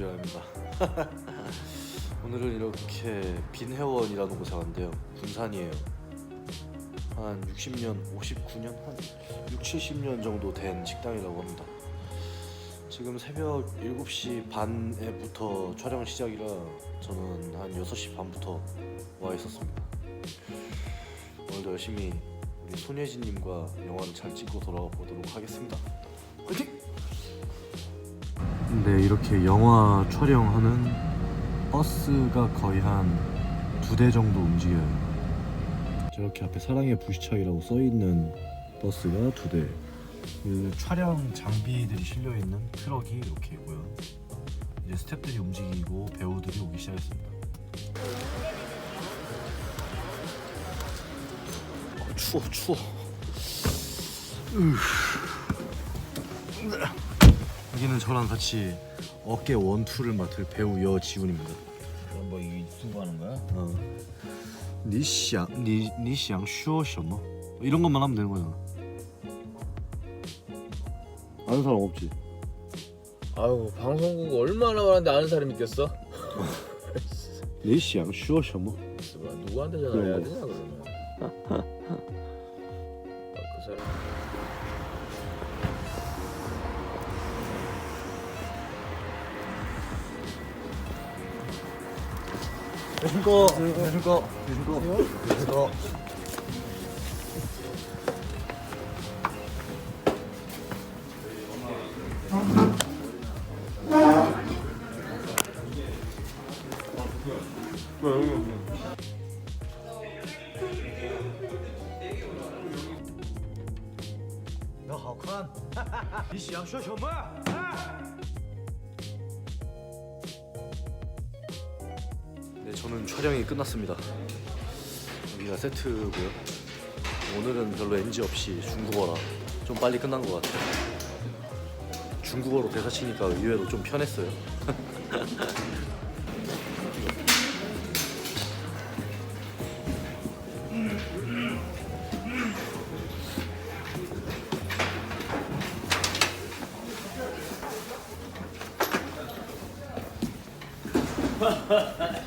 배우 우재입니다. 오늘은 이렇게 빈회원이라는 곳에 왔는데요. 군산이에요. 한 60년, 59년, 한 6, 70년 정도 된 식당이라고 합니다. 지금 새벽 7시 반에부터 촬영 시작이라 저는 한 6시 반부터 와 있었습니다. 오늘도 열심히 우리 손예진님과 영화를 잘 찍고 돌아와 보도록 하겠습니다. 화이팅! 네 이렇게 영화 촬영하는 버스가 거의 한 두 대 정도 움직여요. 저렇게 앞에 사랑의 불시착이라고 써 있는 버스가 두 대. 그 촬영 장비들이 실려 있는 트럭이 이렇게 있고요. 이제 스태프들이 움직이고 배우들이 오기 시작했습니다. 어, 추워 추워. 여기는 저랑 같이 어깨 원투를 맡을 배우 여지훈입니다. 그럼 뭐이 수고하는 거야? 어. 니샹 니 니샹 쇼 셔머 이런 것만 하면 되는 거잖아. 아는 사람 없지. 아유 방송국 얼마나 많은데 아는 사람 있겠어? 니샹 쇼 셔머 누구한테 전화해야 뭐. 되냐 그러면? 대신 거, 대신 거, 대신. 네, 저는 촬영이 끝났습니다. 여기가 세트고요. 오늘은 별로 NG 없이 중국어라 좀 빨리 끝난 것 같아요. 중국어로 대사 치니까 의외로 좀 편했어요.